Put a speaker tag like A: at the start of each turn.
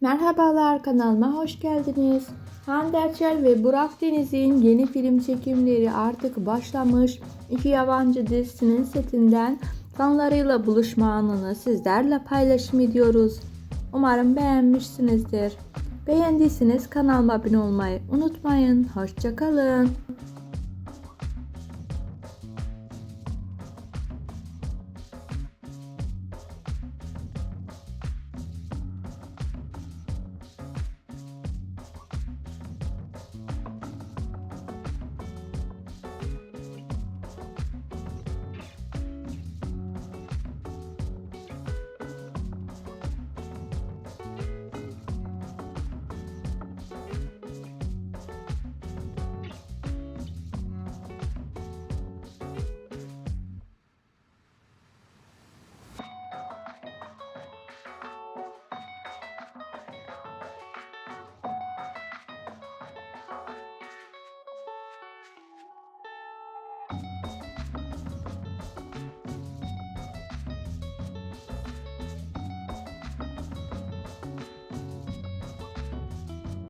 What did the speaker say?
A: Merhabalar kanalıma hoş geldiniz. Hande Erçel ve Burak Deniz'in yeni film çekimleri artık başlamış. İki yabancı dizisinin setinden fanlarıyla buluşma anını sizlerle paylaşım ediyoruz. Umarım beğenmişsinizdir. Beğendiyseniz kanalıma abone olmayı unutmayın. Hoşçakalın.